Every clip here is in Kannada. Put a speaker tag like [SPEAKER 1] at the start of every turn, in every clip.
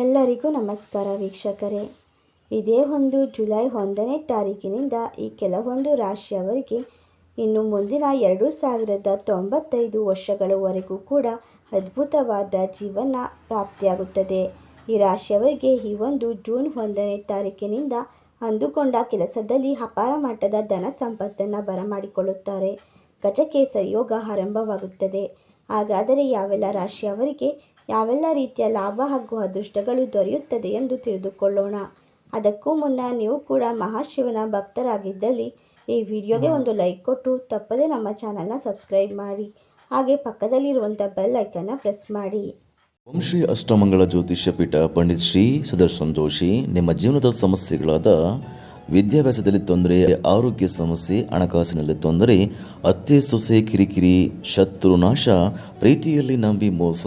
[SPEAKER 1] ಎಲ್ಲರಿಗೂ ನಮಸ್ಕಾರ ವೀಕ್ಷಕರೇ. ಇದೇ ಒಂದು ಜುಲೈ ಒಂದನೇ ತಾರೀಕಿನಿಂದ ಈ ಕೆಲವೊಂದು ರಾಶಿಯವರಿಗೆ ಇನ್ನು ಮುಂದಿನ ಎರಡು ಸಾವಿರದ ತೊಂಬತ್ತೈದು ವರ್ಷಗಳವರೆಗೂ ಕೂಡ ಅದ್ಭುತವಾದ ಜೀವನ ಪ್ರಾಪ್ತಿಯಾಗುತ್ತದೆ. ಈ ರಾಶಿಯವರಿಗೆ ಈ ಒಂದು ಜೂನ್ ಒಂದನೇ ತಾರೀಕಿನಿಂದ ಅಂದುಕೊಂಡ ಕೆಲಸದಲ್ಲಿ ಅಪಾರ ಮಟ್ಟದ ಧನ ಸಂಪತ್ತನ್ನು ಬರಮಾಡಿಕೊಳ್ಳುತ್ತಾರೆ. ಗಜಕೇಸರಿ ಯೋಗ ಆರಂಭವಾಗುತ್ತದೆ. ಹಾಗಾದರೆ ಯಾವೆಲ್ಲ ರಾಶಿಯವರಿಗೆ ಯಾವೆಲ್ಲ ರೀತಿಯ ಲಾಭ ಹಾಗೂ ಅದೃಷ್ಟಗಳು ದೊರೆಯುತ್ತದೆ ಎಂದು ತಿಳಿದುಕೊಳ್ಳೋಣ. ಅದಕ್ಕೂ ಮುನ್ನ ನೀವು ಕೂಡ ಮಹಾಶಿವನ ಭಕ್ತರಾಗಿದ್ದಲ್ಲಿ ಈ ವಿಡಿಯೋಗೆ ಒಂದು ಲೈಕ್ ಕೊಟ್ಟು ತಪ್ಪದೇ ನಮ್ಮ ಚಾನಲ್ನ ಸಬ್ಸ್ಕ್ರೈಬ್ ಮಾಡಿ. ಹಾಗೆ ಪಕ್ಕದಲ್ಲಿರುವಂಥ ಬೆಲ್ ಐಕನ್ನ ಪ್ರೆಸ್ ಮಾಡಿ.
[SPEAKER 2] ಓಂ ಶ್ರೀ ಅಷ್ಟಮಂಗಳ ಜ್ಯೋತಿಷ್ಯ ಪೀಠ ಪಂಡಿತ್ ಶ್ರೀ ಸುದರ್ಶನ್ ಜೋಶಿ ನಿಮ್ಮ ಜೀವನದ ಸಮಸ್ಯೆಗಳಾದ ವಿದ್ಯಾಭ್ಯಾಸದಲ್ಲಿ ತೊಂದರೆ, ಆರೋಗ್ಯ ಸಮಸ್ಯೆ, ಹಣಕಾಸಿನಲ್ಲಿ ತೊಂದರೆ, ಅತ್ತೆ ಸೊಸೆ ಕಿರಿಕಿರಿ, ಶತ್ರು ನಾಶ, ಪ್ರೀತಿಯಲ್ಲಿ ನಂಬಿ ಮೋಸ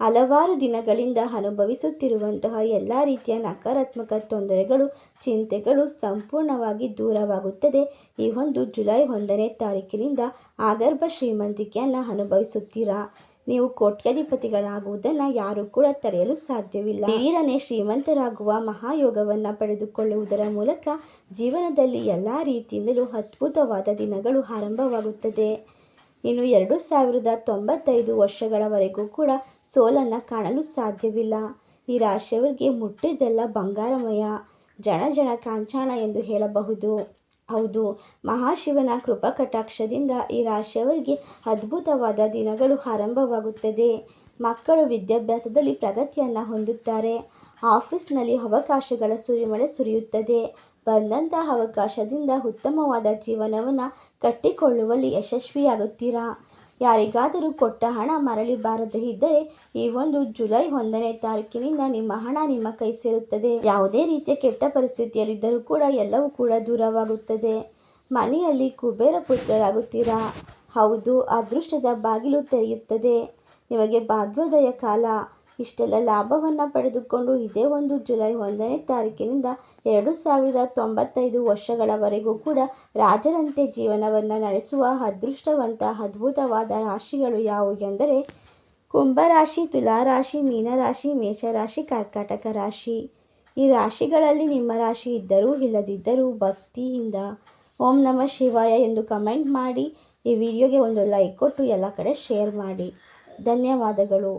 [SPEAKER 1] ಹಲವಾರು ದಿನಗಳಿಂದ ಅನುಭವಿಸುತ್ತಿರುವಂತಹ ಎಲ್ಲ ರೀತಿಯ ನಕಾರಾತ್ಮಕ ತೊಂದರೆಗಳು, ಚಿಂತೆಗಳು ಸಂಪೂರ್ಣವಾಗಿ ದೂರವಾಗುತ್ತದೆ. ಈ ಒಂದು ಜುಲೈ ಒಂದನೇ ತಾರೀಕಿನಿಂದ ಆಗರ್ಭ ಶ್ರೀಮಂತಿಕೆಯನ್ನು ಅನುಭವಿಸುತ್ತೀರಾ? ನೀವು ಕೋಟ್ಯಾಧಿಪತಿಗಳಾಗುವುದನ್ನು ಯಾರೂ ಕೂಡ ತಡೆಯಲು ಸಾಧ್ಯವಿಲ್ಲ. ವೀರನೇ ಶ್ರೀಮಂತರಾಗುವ ಮಹಾಯೋಗವನ್ನು ಪಡೆದುಕೊಳ್ಳುವುದರ ಮೂಲಕ ಜೀವನದಲ್ಲಿ ಎಲ್ಲ ರೀತಿಯಿಂದಲೂ ಅದ್ಭುತವಾದ ದಿನಗಳು ಆರಂಭವಾಗುತ್ತದೆ. ಇನ್ನು ಎರಡು ಸಾವಿರದ ತೊಂಬತ್ತೈದು ವರ್ಷಗಳವರೆಗೂ ಕೂಡ ಸೋಲನ್ನು ಕಾಣಲು ಸಾಧ್ಯವಿಲ್ಲ. ಈ ರಾಶಿಯವರಿಗೆ ಮುಟ್ಟಿದ್ದೆಲ್ಲ ಬಂಗಾರಮಯ. ಜನ ಜನ ಕಾಂಚಾಣ ಎಂದು ಹೇಳಬಹುದು. ಹೌದು, ಮಹಾಶಿವನ ಕೃಪಕಟಾಕ್ಷದಿಂದ ಈ ರಾಶಿಯವರಿಗೆ ಅದ್ಭುತವಾದ ದಿನಗಳು ಆರಂಭವಾಗುತ್ತದೆ. ಮಕ್ಕಳು ವಿದ್ಯಾಭ್ಯಾಸದಲ್ಲಿ ಪ್ರಗತಿಯನ್ನು ಹೊಂದುತ್ತಾರೆ. ಆಫೀಸ್ನಲ್ಲಿ ಅವಕಾಶಗಳ ಸುರಿಮಳೆ ಸುರಿಯುತ್ತದೆ. ಬಂದಂತಹ ಅವಕಾಶದಿಂದ ಉತ್ತಮವಾದ ಜೀವನವನ್ನು ಕಟ್ಟಿಕೊಳ್ಳುವಲ್ಲಿ ಯಶಸ್ವಿಯಾಗುತ್ತೀರಾ? ಯಾರಿಗಾದರೂ ಕೊಟ್ಟ ಹಣ ಮರಳಿ ಬಾರದೇ ಇದ್ದರೆ ಈ ಒಂದು ಜುಲೈ ಒಂದನೇ ತಾರೀಕಿನಿಂದ ನಿಮ್ಮ ಹಣ ನಿಮ್ಮ ಕೈ ಸೇರುತ್ತದೆ. ಯಾವುದೇ ರೀತಿಯ ಕೆಟ್ಟ ಪರಿಸ್ಥಿತಿಯಲ್ಲಿದ್ದರೂ ಕೂಡ ಎಲ್ಲವೂ ಕೂಡ ದೂರವಾಗುತ್ತದೆ. ಮನೆಯಲ್ಲಿ ಕುಬೇರ ಪುತ್ರರಾಗುತ್ತೀರಾ? ಹೌದು, ಅದೃಷ್ಟದ ಬಾಗಿಲು ತೆರೆಯುತ್ತದೆ. ನಿಮಗೆ ಭಾಗ್ಯೋದಯ ಕಾಲ. ಇಷ್ಟೆಲ್ಲ ಲಾಭವನ್ನು ಪಡೆದುಕೊಂಡು ಇದೇ ಒಂದು ಜುಲೈ ಒಂದನೇ ತಾರೀಕಿನಿಂದ ಎರಡು ಸಾವಿರದ ತೊಂಬತ್ತೈದು ವರ್ಷಗಳವರೆಗೂ ಕೂಡ ರಾಜರಂತೆ ಜೀವನವನ್ನು ನಡೆಸುವ ಅದೃಷ್ಟವಂತ ಅದ್ಭುತವಾದ ರಾಶಿಗಳು ಯಾವುವು ಎಂದರೆ ಕುಂಭರಾಶಿ, ತುಲಾರಾಶಿ, ಮೀನರಾಶಿ, ಮೇಷರಾಶಿ, ಕರ್ಕಾಟಕ ರಾಶಿ. ಈ ರಾಶಿಗಳಲ್ಲಿ ನಿಮ್ಮ ರಾಶಿ ಇದ್ದರೂ ಇಲ್ಲದಿದ್ದರೂ ಭಕ್ತಿಯಿಂದ ಓಂ ನಮಃ ಶಿವಾಯ ಎಂದು ಕಮೆಂಟ್ ಮಾಡಿ ಈ ವಿಡಿಯೋಗೆ ಒಂದು ಲೈಕ್ ಕೊಟ್ಟು ಎಲ್ಲ ಕಡೆ ಶೇರ್ ಮಾಡಿ. ಧನ್ಯವಾದಗಳು.